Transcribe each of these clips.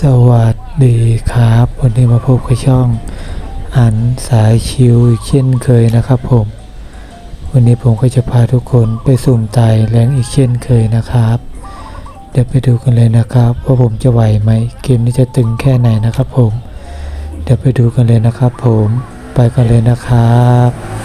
สวัสดีครับ วันนี้มาพบกับช่องอันสายชิวอีกเช่นเคยนะครับผม วันนี้ผมก็จะพาทุกคนไปสุ่มไต่แรงอีกเช่นเคยนะครับ เดี๋ยวไปดูกันเลยนะครับว่าผมจะไหวไหมเกมนี้จะตึงแค่ไหนนะครับผม เดี๋ยวไปดูกันเลยนะครับผมไปกันเลยนะครับ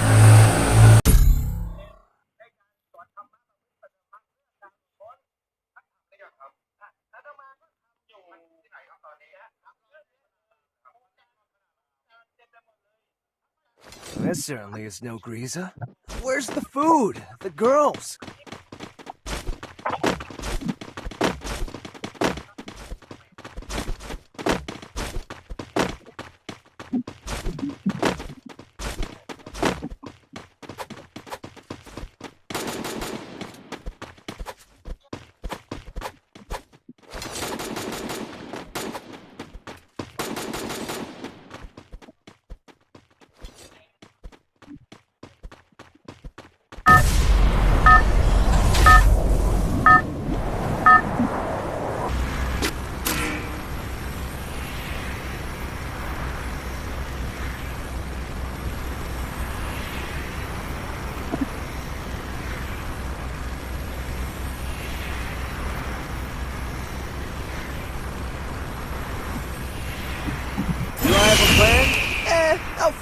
This certainly is no Greaser. Where's the food? The girls?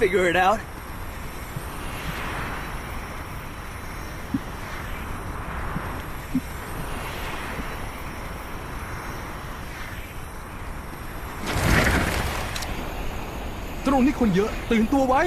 Figure it out. ตรงนี้คนเยอะ ตื่นตัวไว้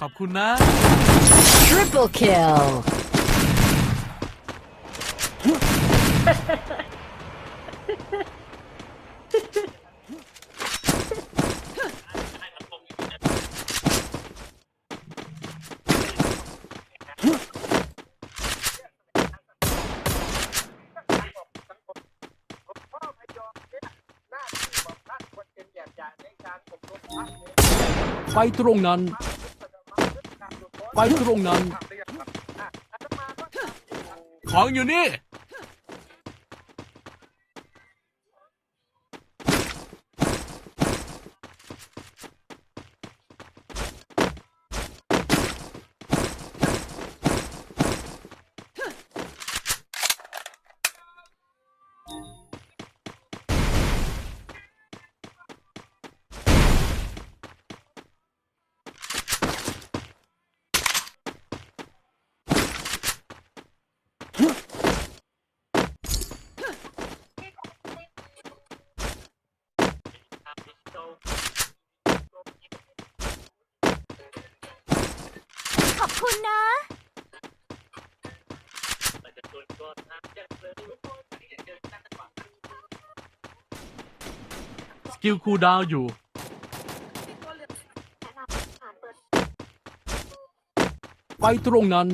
ขอบคุณนะ Triple kill ไปตรงนั้น ไปตรงนั้น ของอยู่นี่ ขอบ คุณนะ สกิลคูลดาวน์อยู่ ไปตรงนั้น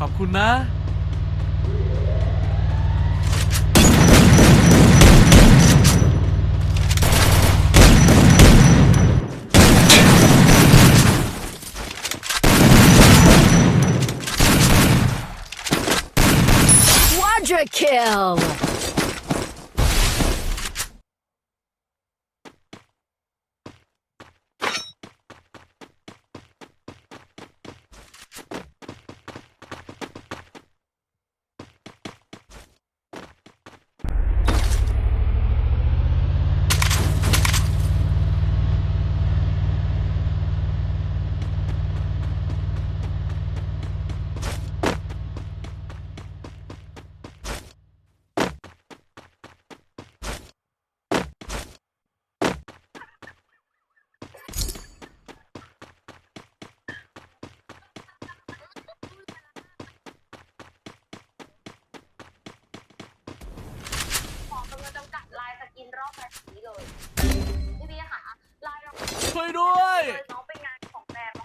ขอบคุณนะ อกแบษีเลยพี่พี่ค่ะลายราช่วยด้วยน้องเป็นงานของแบรนด์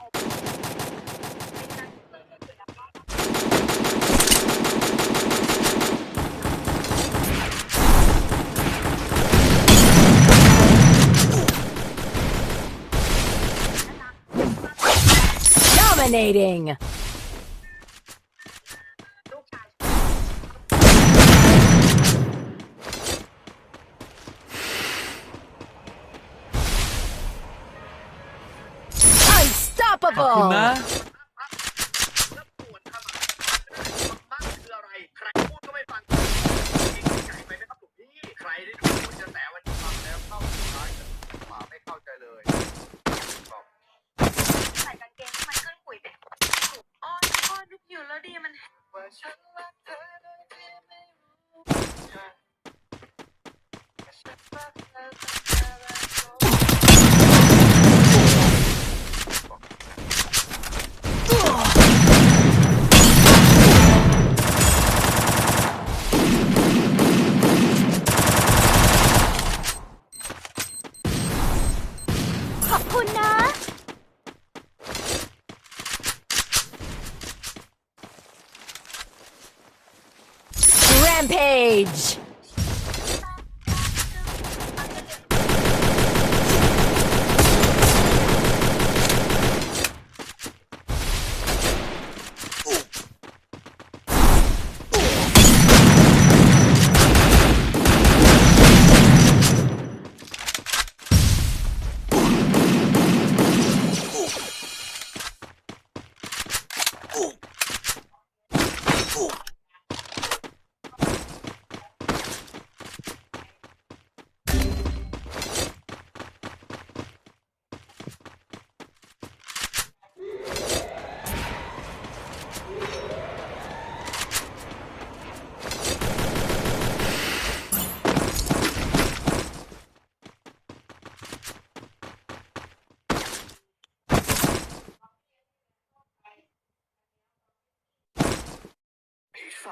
dominating question. Age.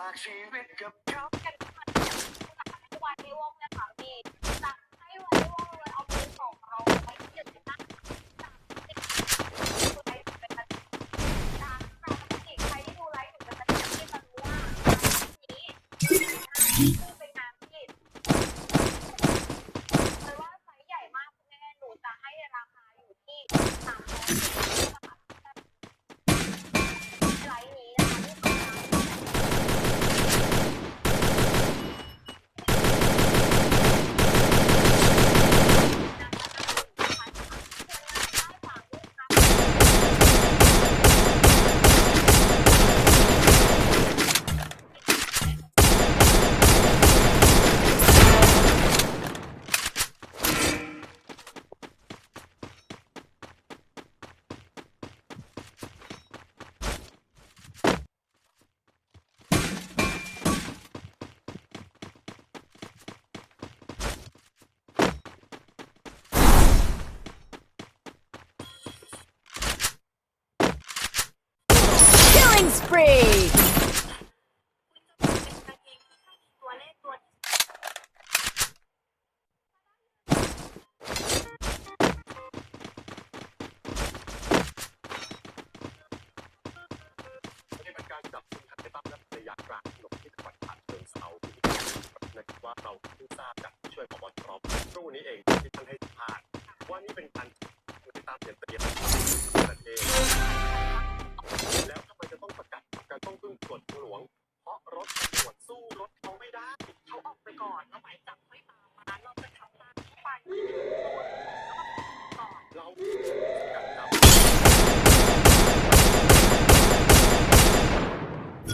ากชีวิตกับเขาวันในวงนะคะพี่ากให้วันในวงเลยเอาเงินสองร้อยไปเจ็ดสิบห้าจากใครที่ดูไลฟ์ถึงจะเป็นที่มันว่านี้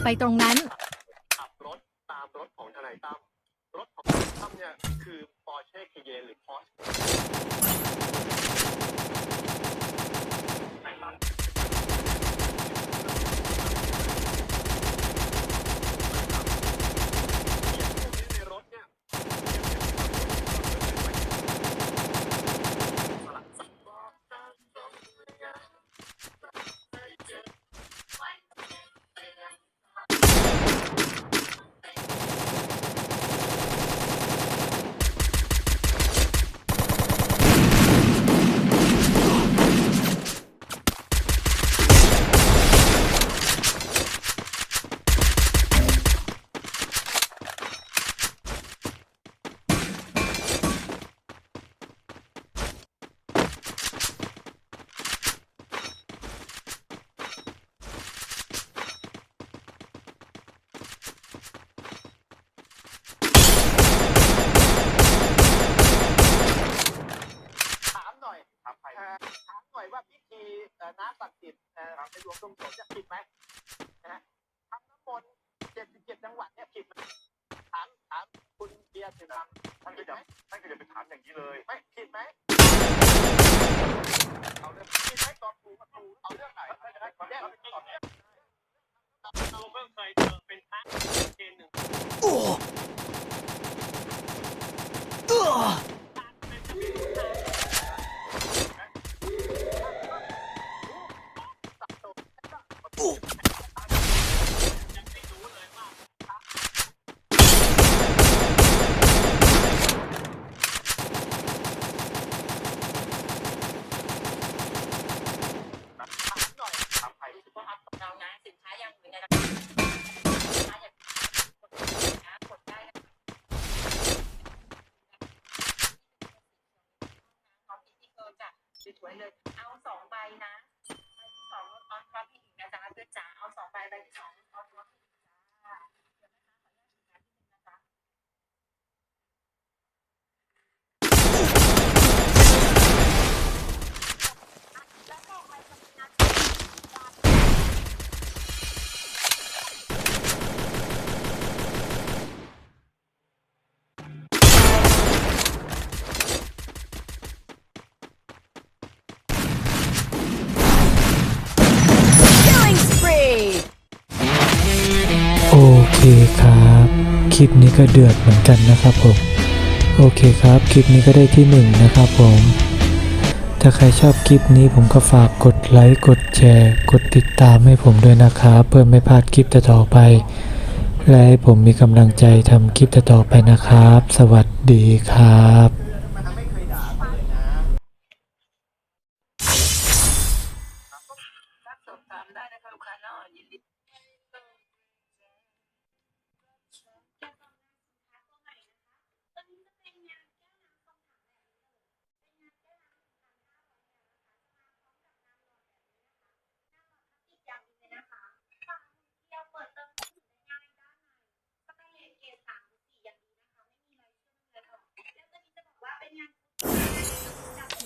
ไปตรงนั้น เลย เอาสองใบนะ คลิปนี้ก็เดือดเหมือนกันนะครับผมโอเคครับคลิปนี้ก็ได้ที่1นนะครับผมถ้าใครชอบคลิปนี้ผมก็ฝากกดไลค์กดแชร์ กดติดตามให้ผมด้วยนะครับเพื่อไม่พลาดคลิปต่อไป และให้ผมมีกำลังใจทำคลิปต่อไปนะครับ สวัสดีครับ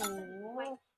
五